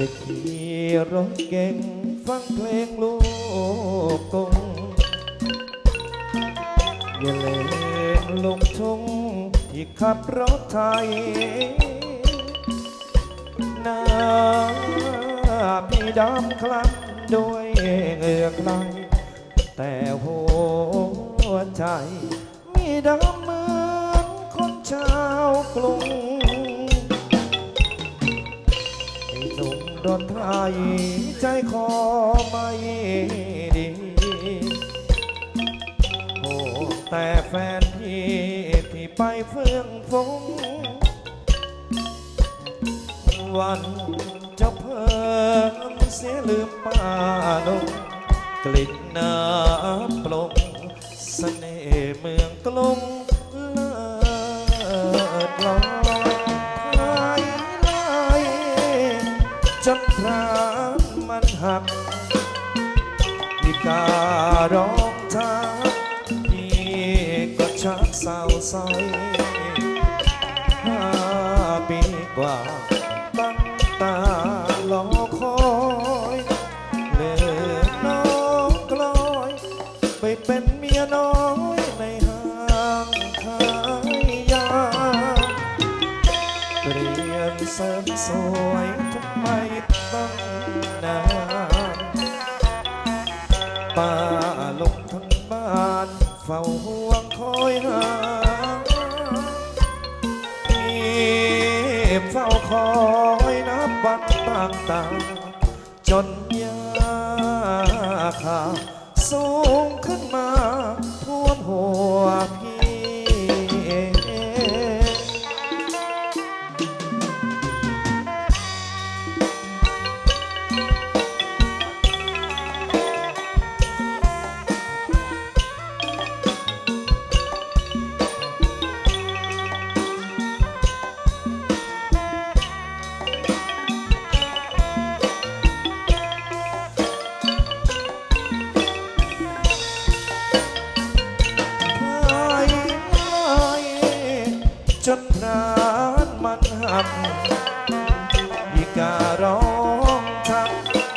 รถเก่งฟังเพลงลูกกงอย่าเล่นลงทุ่งที่ขับรถไทยหน้าพี่ดำคล้ำด้วยเหงื่อใครแต่หัวใจ มีดำเหมือนคนชาวกรุง หนุ่มโดนไทยใจคอไม่ดี โอ้แต่แฟนพี่ที่ไปเฟื่องฟงวันจะเพิ่มเสียลืมป้าลงกลิ่นน้ำปลงเสน่ห์เมืองกรุง หักมีการร้องทักพี่ก็ชักเศร้าซอยห้าปีกว่าตั้งตารอคอยเลือน้องกลอย ไปเป็นเมียน้อยในห้างขายยาเรียนเสริมสวย เฝ้าห่วงคอยหาเฝ้าคอยนับวันต่างๆจนยาคาสูงขึ้นมาท่วมหัว นานมันหัก